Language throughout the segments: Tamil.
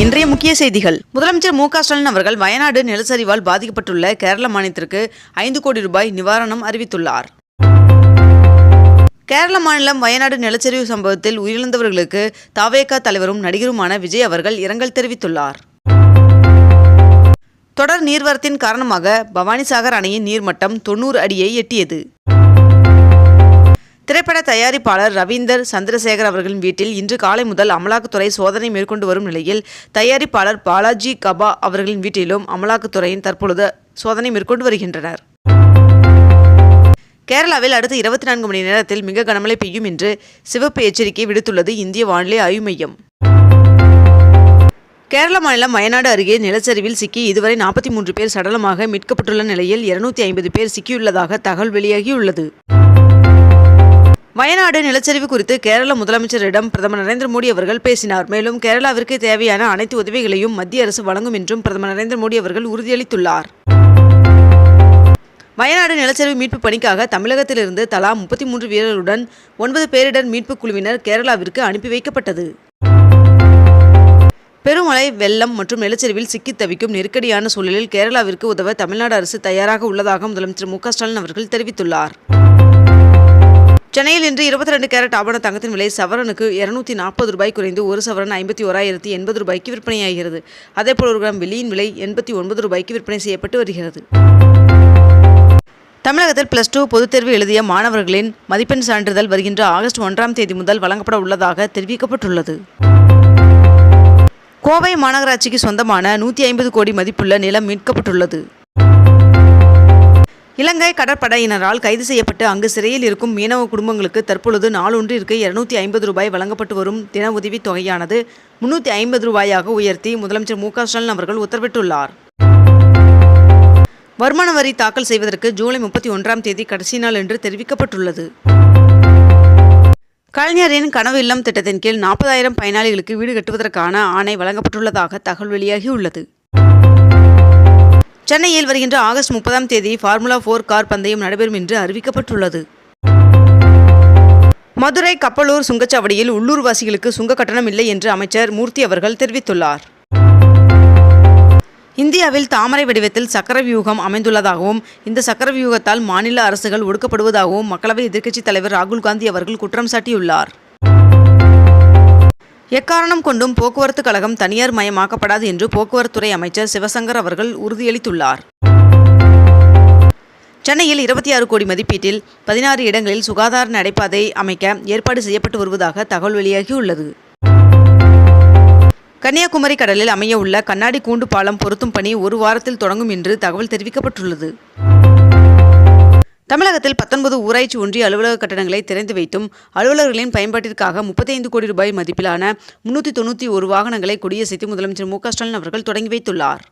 இன்றைய முக்கிய செய்திகள். முதலமைச்சர் மு க ஸ்டாலின் அவர்கள் வயநாடு நிலச்சரிவால் பாதிக்கப்பட்டுள்ள கேரள மாநிலத்திற்கு ஐந்து கோடி ரூபாய் நிவாரணம் அறிவித்துள்ளார். கேரள மாநிலம் வயநாடு நிலச்சரிவு சம்பவத்தில் உயிரிழந்தவர்களுக்கு தாவேகா தலைவரும் நடிகருமான விஜய் அவர்கள் இரங்கல் தெரிவித்துள்ளார். தொடர் நீர்வரத்தின் காரணமாக பவானிசாகர் அணையின் நீர்மட்டம் தொண்ணூறு அடியை எட்டியது. திரைப்பட தயாரிப்பாளர் ரவீந்தர் சந்திரசேகர் அவர்களின் வீட்டில் இன்று காலை முதல் அமலாக்கத்துறை சோதனை மேற்கொண்டு வரும் நிலையில் தயாரிப்பாளர் பாலாஜி கபா அவர்களின் வீட்டிலும் அமலாக்கத்துறையின் தற்பொழுது சோதனை மேற்கொண்டு வருகின்றனர். கேரளாவில் அடுத்த இருபத்தி நான்கு மணி நேரத்தில் மிக கனமழை பெய்யும் என்று சிவப்பு எச்சரிக்கை விடுத்துள்ளது இந்திய வானிலை ஆய்வு மையம். கேரள மாநிலம் வயநாடு அருகே நிலச்சரிவில் சிக்கி இதுவரை நாற்பத்தி மூன்று பேர் சடலமாக மீட்கப்பட்டுள்ள நிலையில் இருநூத்தி ஐம்பது பேர் சிக்கியுள்ளதாக தகவல் வெளியாகியுள்ளது. வயநாடு நிலச்சரிவு குறித்து கேரள முதலமைச்சரிடம் பிரதமர் நரேந்திர மோடி அவர்கள் பேசினார். மேலும் கேரளாவிற்கு தேவையான அனைத்து உதவிகளையும் மத்திய அரசு வழங்கும் என்றும் பிரதமர் நரேந்திர மோடி அவர்கள் உறுதியளித்துள்ளார். வயநாடு நிலச்சரிவு மீட்பு பணிக்காக தமிழகத்திலிருந்து தலா முப்பத்தி மூன்று வீரர்களுடன் ஒன்பது பேரிடர் மீட்பு குழுவினர் கேரளாவிற்கு அனுப்பி வைக்கப்பட்டது. பெருமழை வெள்ளம் மற்றும் நிலச்சரிவில் சிக்கித் தவிக்கும் நெருக்கடியான சூழலில் கேரளாவிற்கு உதவ தமிழ்நாடு அரசு தயாராக உள்ளதாக முதலமைச்சர் மு க ஸ்டாலின் அவர்கள் தெரிவித்துள்ளார். சென்னையில் இன்று இருபத்தி ரெண்டு கேரட் ஆபண தங்கத்தின் விலை சவரனுக்கு இருநூத்தி நாற்பது ரூபாய் குறைந்து ஒரு சவரன் ஐம்பத்தி ஓராயிரத்தி எண்பது ரூபாய்க்கு விற்பனையாகிறது. அதேபோல் ஒரு கிராம் வெள்ளியின் விலை எண்பத்தி ஒன்பது ரூபாய்க்கு விற்பனை செய்யப்பட்டு வருகிறது. தமிழகத்தில் பிளஸ் டூ பொதுத் தேர்வு எழுதிய மாணவர்களின் மதிப்பெண் சான்றிதழ் வருகின்ற ஆகஸ்ட் ஒன்றாம் தேதி முதல் வழங்கப்பட உள்ளதாக தெரிவிக்கப்பட்டுள்ளது. கோவை மாநகராட்சிக்கு சொந்தமான நூற்றி ஐம்பது கோடி மதிப்புள்ள நிலம் மீட்கப்பட்டுள்ளது. இலங்கை கடற்படையினரால் கைது செய்யப்பட்டு அங்கு சிறையில் இருக்கும் மீனவ குடும்பங்களுக்கு தற்பொழுது நாளொன்றிற்கு இருநூத்தி ஐம்பது ரூபாய் வழங்கப்பட்டு வரும் தின உதவித் தொகையானது முன்னூற்றி ஐம்பது ரூபாயாக உயர்த்தி முதலமைச்சர் மு ஸ்டாலின் அவர்கள் உத்தரவிட்டுள்ளார். வருமான வரி தாக்கல் செய்வதற்கு ஜூலை முப்பத்தி ஒன்றாம் தேதி கடைசி நாள் என்று தெரிவிக்கப்பட்டுள்ளது. கலைஞரின் கனவு இல்லம் திட்டத்தின் கீழ் நாற்பதாயிரம் பயனாளிகளுக்கு வீடு கட்டுவதற்கான ஆணை வழங்கப்பட்டுள்ளதாக தகவல் வெளியாகியுள்ளது. சென்னையில் வருகின்ற ஆகஸ்ட் முப்பதாம் தேதி ஃபார்முலா போர் கார் பந்தயம் நடைபெறும் என்று அறிவிக்கப்பட்டுள்ளது. மதுரை கப்பலூர் சுங்கச்சாவடியில் உள்ளூர்வாசிகளுக்கு சுங்க கட்டணம் இல்லை என்று அமைச்சர் மூர்த்தி அவர்கள் தெரிவித்துள்ளார். இந்தியாவில் தாமரை வடிவத்தில் சக்கர வியூகம் அமைந்துள்ளதாகவும் இந்த சக்கர வியூகத்தால் மாநில அரசுகள் ஒடுக்கப்படுவதாகவும் மக்களவை எதிர்க்கட்சித் தலைவர் ராகுல் காந்தி அவர்கள் குற்றம் சாட்டியுள்ளார். எக்காரணம் கொண்டும் போக்குவரத்து கழகம் தனியார் மயமாக்கப்படாது என்று போக்குவரத்துறை அமைச்சர் சிவசங்கர் அவர்கள் உறுதியளித்துள்ளார். சென்னையில் இருபத்தி ஆறு கோடி மதிப்பீட்டில் பதினாறு இடங்களில் சுகாதார நடைபாதை அமைக்க ஏற்பாடு செய்யப்பட்டு வருவதாக தகவல் வெளியாகியுள்ளது. கன்னியாகுமரி கடலில் அமைய உள்ள கண்ணாடி கூண்டு பாலம் பொருத்தும் பணி ஒரு வாரத்தில் தொடங்கும் என்று தகவல் தெரிவிக்கப்பட்டுள்ளது. தமிழகத்தில் பத்தொன்பது ஊராட்சி ஒன்றிய அலுவலக கட்டடங்களை திறந்து வைத்தும் அலுவலர்களின் பயன்பாட்டிற்காக முப்பத்தைந்து கோடி ரூபாய் மதிப்பிலான முன்னூற்றி தொண்ணூற்றி ஒரு வாகனங்களை கொடியசைத்து முதலமைச்சர் மு ஸ்டாலின் அவர்கள் தொடங்கி வைத்துள்ளார்.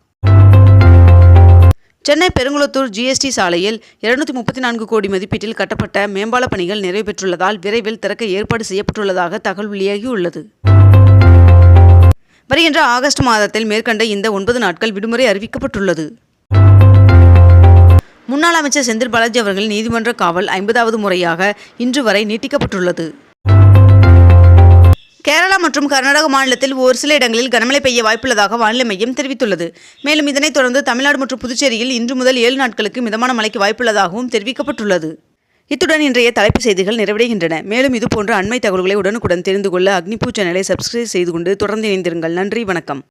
சென்னை பெருங்குளத்தூர் ஜிஎஸ்டி சாலையில் இருநூத்தி முப்பத்தி நான்கு கோடி மதிப்பீட்டில் கட்டப்பட்ட மேம்பால பணிகள் நிறைவு பெற்றுள்ளதால் விரைவில் திறக்க ஏற்பாடு செய்யப்பட்டுள்ளதாக தகவல் வெளியாகியுள்ளது. வருகின்ற ஆகஸ்ட் மாதத்தில் மேற்கண்ட இந்த ஒன்பது நாட்கள் விடுமுறை அறிவிக்கப்பட்டுள்ளது. முன்னாள் அமைச்சர் செந்தில் பாலாஜி அவர்களின் நீதிமன்ற காவல் ஐம்பதாவது முறையாக இன்று வரை நீட்டிக்கப்பட்டுள்ளது. கேரளா மற்றும் கர்நாடக மாநிலத்தில் ஒரு சில இடங்களில் கனமழை பெய்ய வாய்ப்புள்ளதாக வானிலை மையம் தெரிவித்துள்ளது. மேலும் இதனைத் தொடர்ந்து தமிழ்நாடு மற்றும் புதுச்சேரியில் இன்று முதல் ஏழு நாட்களுக்கு மிதமான மழைக்கு வாய்ப்புள்ளதாகவும் தெரிவிக்கப்பட்டுள்ளது. இத்துடன் இன்றைய தலைப்புச் செய்திகள் நிறைவடைகின்றன. மேலும் இதுபோன்ற அண்மை தகவல்களை உடனுக்குடன் தெரிந்து கொள்ள அக்னிபூ சேனலை சப்ஸ்கிரைப் செய்து கொண்டு தொடர்ந்து இணைந்திருங்கள். நன்றி வணக்கம்.